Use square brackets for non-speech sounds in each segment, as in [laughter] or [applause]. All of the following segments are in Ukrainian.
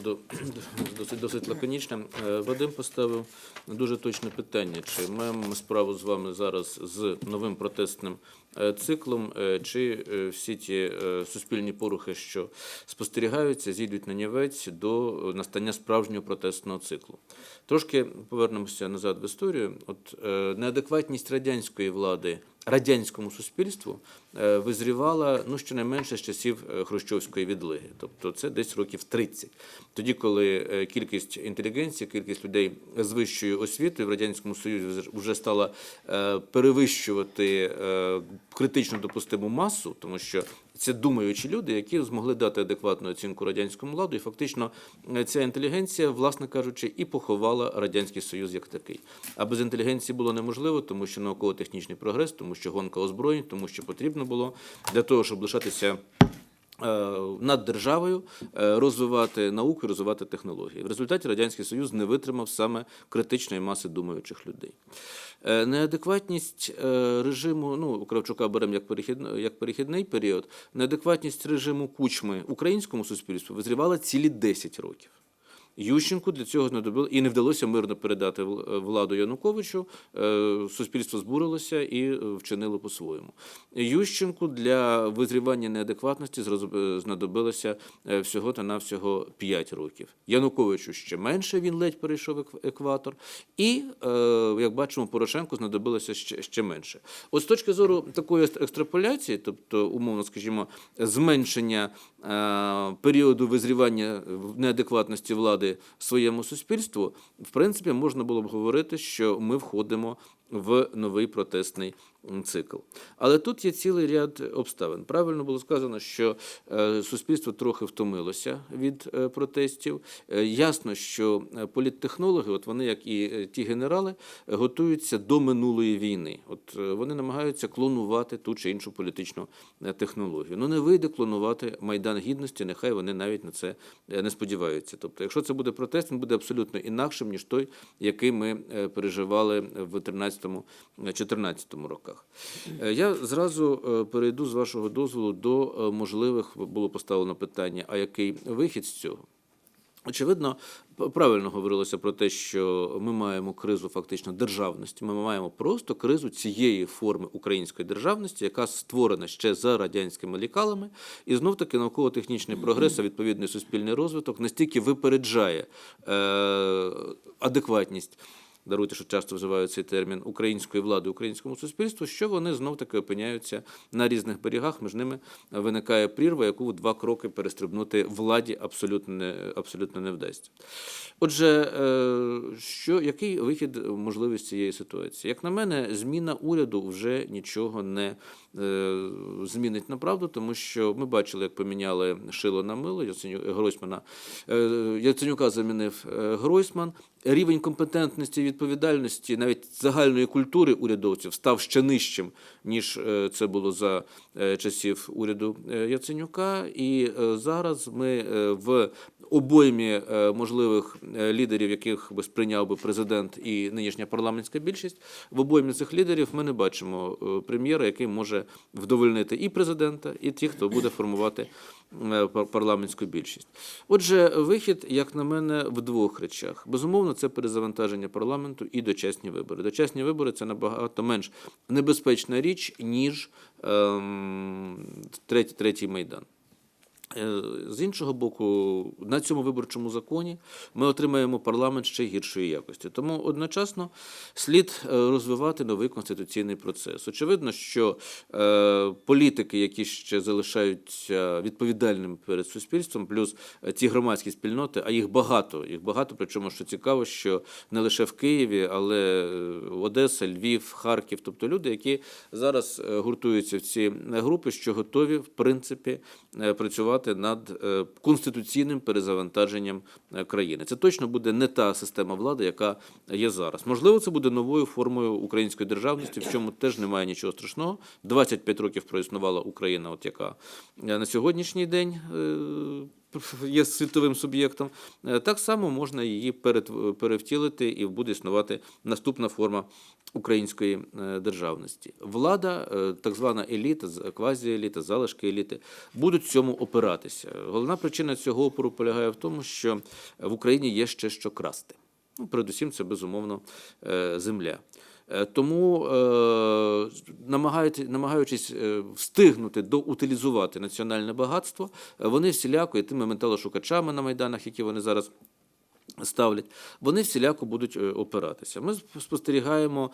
буду [clears throat] досить досить лаконічним. Е, Вадим поставив дуже точне питання: чи маємо справу з вами зараз з новим протестним е, циклом, е, чи всі ті суспільні порухи, що спостерігаються, зійдуть на нівець до настання справжнього протестного циклу. Трошки повернемося назад в історію. От неадекватність радянської влади радянському суспільству е, визрівала ну щонайменше з часів е, хрущовської відлиги, тобто це десь років 30. Тоді, коли е, кількість інтелігенції, кількість людей з вищою освітою в радянському союзі вже стала перевищувати критично допустиму масу, тому що це думаючі люди, які змогли дати адекватну оцінку радянському владу, і фактично е, ця інтелігенція, власне кажучи, і поховала радянський союз як такий. А без інтелігенції було неможливо, тому що науково-технічний прогрес, тому що гонка озброєнь, тому що потрібно було для того, щоб лишатися. Е, Над державою е, розвивати науку, розвивати технології. В результаті радянський союз не витримав саме критичної маси думаючих людей. Е, Неадекватність режиму, ну Кравчука беремо як перехідний, як перехідний період. Неадекватність режиму кучми українському суспільству визрівала цілі 10 років. Ющенку для цього знадобило і не вдалося мирно передати владу Януковичу. Е, Суспільство збурилося і е, вчинило по-своєму. Ющенку для визрівання неадекватності е, знадобилося е, всього та навсього 5 років. Януковичу ще менше, він ледь перейшов ек- екватор. І, е, як бачимо, Порошенку знадобилося ще, менше. От з точки зору такої екстраполяції, тобто, умовно скажімо, зменшення е, періоду визрівання неадекватності влади своєму суспільству, в принципі, можна було б говорити, що ми входимо в новий протестний цикл. Але тут є цілий ряд обставин. Правильно було сказано, що е, суспільство трохи втомилося від е, протестів. Е, Ясно, що політтехнологи, от вони, як і ті генерали, готуються до минулої війни. От вони намагаються клонувати ту чи іншу політичну технологію. Ну не вийде клонувати майдан гідності, нехай вони навіть на це не сподіваються. Тобто, якщо це буде протест, він буде абсолютно інакшим ніж той, який ми переживали в 13-14 роках. Е, Я зразу е, перейду з вашого дозволу до е, можливих було поставлено питання: а який вихід з цього? Очевидно, правильно говорилося про те, що ми маємо кризу фактично державності. Ми маємо просто кризу цієї форми української державності, яка створена ще за радянськими лікалами, і знов таки науково-технічний прогрес, а відповідний суспільний розвиток настільки випереджає е, адекватність. Даруйте, що часто вживають цей термін української влади українському суспільству, що вони знов таки опиняються на різних берегах. Між ними виникає прірва, яку в два кроки перестрибнути владі абсолютно не, абсолютно не вдасться. Отже, е, що, який вихід можливий з цієї ситуації? Як на мене, зміна уряду вже нічого не е, змінить на правду, тому що ми бачили, як поміняли шило на мило Яценю, Гройсмана. Е, Яценюка замінив Гройсман. Рівень компетентності і відповідальності, навіть загальної культури урядовців, став ще нижчим, ніж е, це було за е, часів уряду е, Яценюка. І зараз ми в обоймі можливих лідерів, яких би сприйняв би президент і нинішня парламентська більшість, в обоймі цих лідерів ми не бачимо прем'єра, який може вдовольнити і президента, і тих, хто буде формувати парламентську більшість. Отже, вихід, як на мене, в двох речах. Безумовно, це перезавантаження парламенту і дочасні вибори. Дочасні вибори це набагато менш небезпечна річ, ніж ем, третій майдан. Е, З іншого боку, на цьому виборчому законі ми отримаємо парламент ще гіршої якості. Тому одночасно слід е, розвивати новий конституційний процес. Очевидно, що е, політики, які ще залишаються відповідальними перед суспільством, плюс ті громадські спільноти, а їх багато, їх багато. Причому що цікаво, що не лише в Києві, але е, Одеса, Львів, Харків, тобто люди, які зараз гуртуються в ці групи, що готові в принципі е, працювати над е, конституційним перезавантаженням е, країни. Це точно буде не та система влади, яка є зараз. Можливо, це буде новою формою української державності, в чому теж немає нічого страшного. 25 років проіснувала Україна, от яка е, на сьогоднішній день. [laughs] є світовим суб'єктом, е, так само можна її перевтілити і буде існувати наступна форма української е, державності. Влада, е, так звана еліта, квазіеліта, залишки еліти, будуть цьому опиратися. Головна причина цього опору полягає в тому, що в Україні є ще що красти. Ну, передусім, це безумовно земля. Е, Тому, е, намагаючись е, встигнути доутилізувати національне багатство, вони всіляко і тими металошукачами на майданах, які вони зараз ставлять, вони всіляко будуть опиратися. Ми спостерігаємо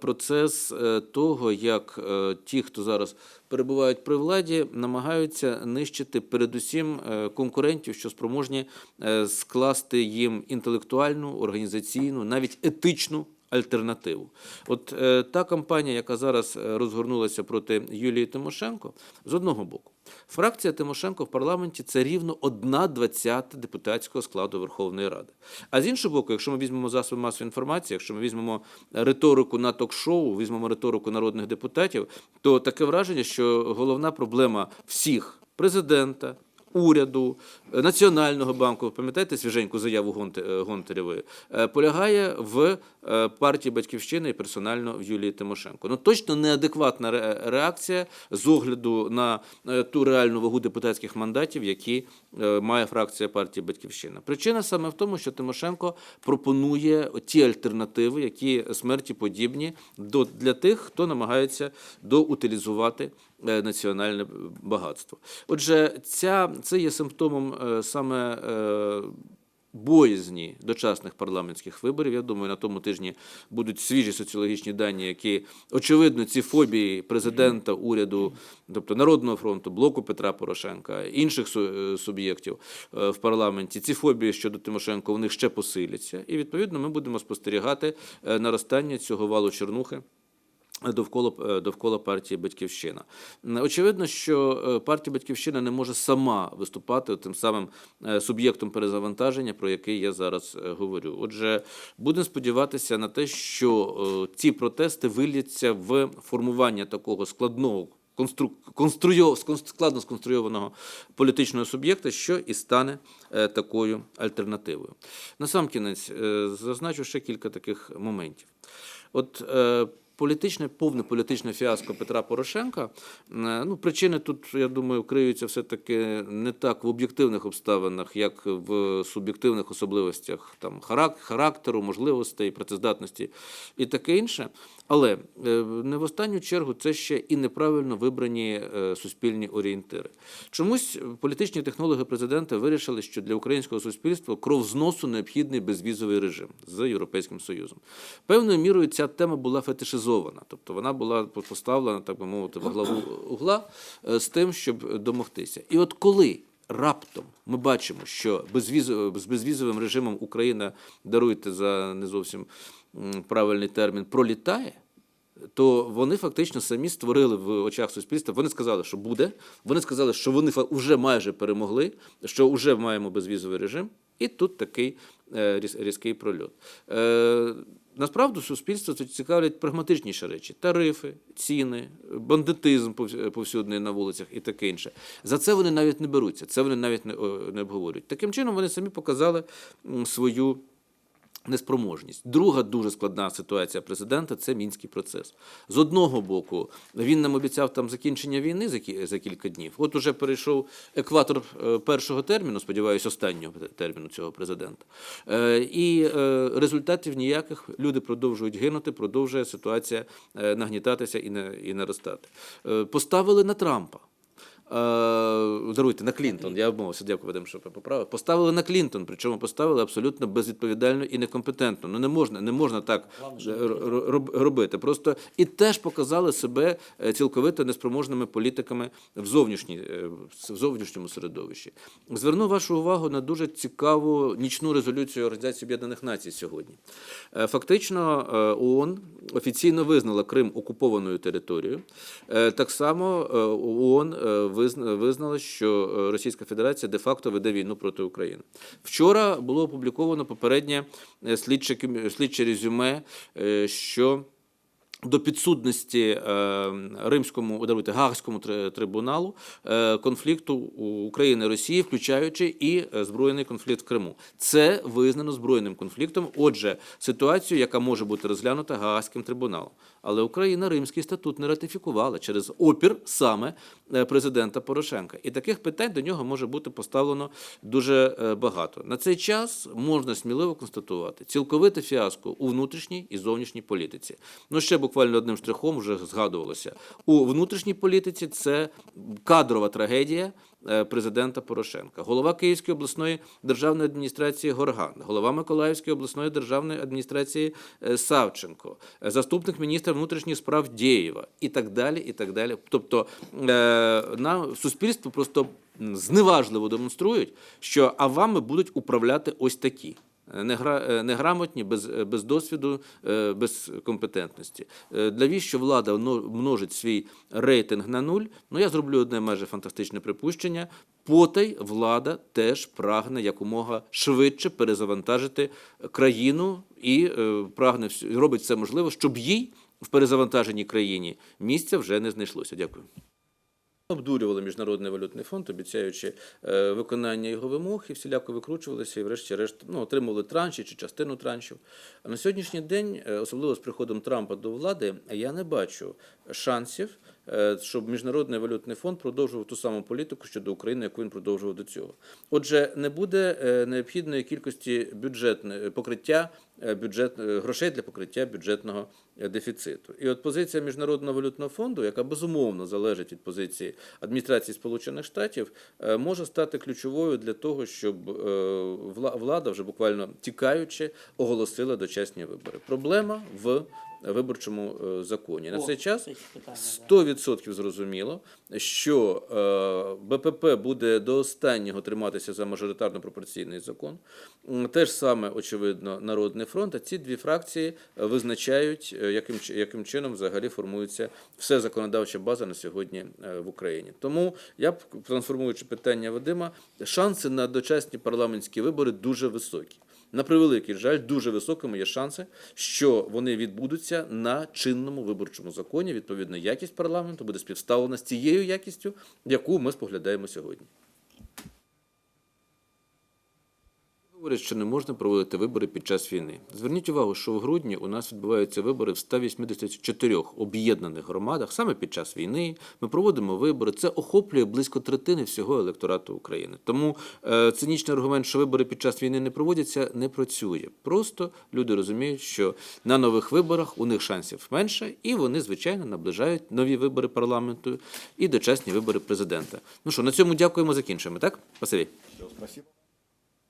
процес того, як ті, хто зараз перебувають при владі, намагаються нищити передусім конкурентів, що спроможні скласти їм інтелектуальну, організаційну, навіть етичну. Альтернативу, от е, та кампанія, яка зараз е, розгорнулася проти Юлії Тимошенко, з одного боку, фракція Тимошенко в парламенті це рівно одна двадцята депутатського складу Верховної Ради. А з іншого боку, якщо ми візьмемо засоби масової інформації, якщо ми візьмемо риторику на ток-шоу, візьмемо риторику народних депутатів, то таке враження, що головна проблема всіх президента. Уряду, е, Національного банку, пам'ятаєте свіженьку заяву е, Гонтарєвої, е, полягає в партії Батьківщини і персонально в Юлії Тимошенко. Ну точно неадекватна реакція з огляду на ту реальну вагу депутатських мандатів, які має фракція партії Батьківщина. Причина саме в тому, що Тимошенко пропонує ті альтернативи, які смерті подібні до для тих, хто намагається доутилізувати національне багатство. Отже, ця, це є симптомом е, саме е, боязні дочасних парламентських виборів. Я думаю, на тому тижні будуть свіжі соціологічні дані, які очевидно ці фобії президента, уряду, тобто Народного фронту, блоку Петра Порошенка, інших е, суб'єктів в парламенті. Ці фобії щодо Тимошенко в них ще посиляться, і відповідно ми будемо спостерігати наростання цього валу чернухи довкола, е, довкола партії Батьківщина. Очевидно, що е, партія Батьківщина не може сама виступати тим самим е, суб'єктом перезавантаження, про який я зараз говорю. Отже, будемо сподіватися на те, що ці протести вилляться в формування такого складного. констру- конструйо- складно сконструйованого політичного суб'єкта, що і стане такою альтернативою. Насамкінець зазначу ще кілька таких моментів. От політичне, повне політичне фіаско Петра Порошенка. е, Ну, причини тут, я думаю, криються все-таки не так в об'єктивних обставинах, як в суб'єктивних особливостях там, характеру, можливостей, працездатності і таке інше. Але е, не в останню чергу це ще і неправильно вибрані е, суспільні орієнтири. Чомусь політичні технологи президента вирішили, що для українського суспільства кров зносу необхідний безвізовий режим з Європейським Союзом. Певною мірою ця тема була фетишизована, тобто вона була поставлена, так би мовити, в главу угла е, з тим, щоб домогтися. І от коли раптом ми бачимо, що безвізов- з безвізовим режимом Україна даруйте за не зовсім правильний термін, пролітає. То вони фактично самі створили в очах суспільства. Вони сказали, що буде. Вони сказали, що вони вже майже перемогли, що вже маємо безвізовий режим, і тут такий е, різкий прольот. Насправді суспільство цікавлять прагматичніші речі: тарифи, ціни, бандитизм повс- повсюдний на вулицях і таке інше. За це вони навіть не беруться, це вони навіть не, обговорюють. Таким чином вони самі показали свою неспроможність. Друга дуже складна ситуація президента це мінський процес. З одного боку, він нам обіцяв там закінчення війни за, кі- за кілька днів. От уже перейшов екватор е, першого терміну, сподіваюся, останнього терміну цього президента. Е, І е, результатів ніяких люди продовжують гинути, продовжує ситуація нагнітатися і на- і наростати. Поставили на Трампа. Е, Даруйте на Клінтон. Я обмовився, дякую Вадим, що поправив. Поставили на Клінтон, причому поставили абсолютно безвідповідально і некомпетентно. Ну не можна, не можна так е, робити. Просто і теж показали себе е, цілковито неспроможними політиками в зовнішній в зовнішньому середовищі. Зверну вашу увагу на дуже цікаву нічну резолюцію Організації Об'єднаних Націй сьогодні. Фактично, ООН офіційно визнала Крим окупованою територією. Так само ООН визнала, що е, Російська Федерація де-факто веде війну проти України. Вчора було опубліковано попереднє е, слідче, резюме, е, що до підсудності е, римському даруйте, Гаагському трибуналу е, конфлікту України і Росії, включаючи і е, збройний конфлікт в Криму. Це визнано збройним конфліктом. Отже, ситуацію, яка може бути розглянута Гаагським трибуналом. Але Україна Римський статут не ратифікувала через опір саме президента Порошенка. І таких питань до нього може бути поставлено дуже багато. На цей час можна сміливо констатувати цілковите фіаско у внутрішній і зовнішній політиці. Ну ще буквально одним штрихом вже згадувалося. У внутрішній політиці це кадрова трагедія е, президента Порошенка, голова Київської обласної державної адміністрації Горган, голова Миколаївської обласної державної адміністрації е, Савченко, е, заступник міністра внутрішніх справ Дєєва і так далі. І так далі. Тобто нам суспільство просто зневажливо демонструють, що а вами будуть управляти ось такі. Негра, е, неграмотні, без, е, без досвіду, е, без компетентності. Е, Для віщо влада множить свій рейтинг на нуль, ну я зроблю одне майже фантастичне припущення. Потай влада теж прагне якомога швидше перезавантажити країну і е, прагне робить все можливе, щоб їй в перезавантаженій країні місця вже не знайшлося. Дякую. Обдурювали Міжнародний валютний фонд, обіцяючи е, виконання його вимог, і всіляко викручувалися, і врешті-решт ну, отримували транші чи частину траншів. А на сьогоднішній день, е, особливо з приходом Трампа до влади, я не бачу шансів, е, щоб Міжнародний валютний фонд продовжував ту саму політику щодо України, яку він продовжував до цього. Отже, не буде необхідної кількості бюджетне покриття бюджет е, грошей для покриття бюджетного е, дефіциту. І от позиція Міжнародного валютного фонду, яка безумовно залежить від позиції адміністрації Сполучених Штатів, е, може стати ключовою для того, щоб е, влада вже буквально тікаючи оголосила дочасні вибори. Проблема в виборчому е, законі. На цей час це питання, 100% зрозуміло, що е, БПП буде до останнього триматися за мажоритарно пропорційний закон. М, Те ж саме, очевидно, Народний фронт. А ці дві фракції е, визначають, е, яким, яким чином взагалі формується все законодавча база на сьогодні е, в Україні. Тому я трансформуючи питання Вадима, шанси на дочасні парламентські вибори дуже високі. На превеликий жаль, дуже високими є шанси, що вони відбудуться на чинному виборчому законі. Відповідно, якість парламенту буде співставлена з тією якістю, яку ми споглядаємо сьогодні. Говорять, що не можна проводити вибори під час війни. Зверніть увагу, що в грудні у нас відбуваються вибори в 184 об'єднаних громадах. Саме під час війни ми проводимо вибори. Це охоплює близько третини всього електорату України. Тому е, цинічний аргумент, що вибори під час війни не проводяться, не працює. Просто люди розуміють, що на нових виборах у них шансів менше, і вони, звичайно, наближають нові вибори парламенту і дочасні вибори президента. Ну що, на цьому дякуємо, закінчуємо, так? Василій?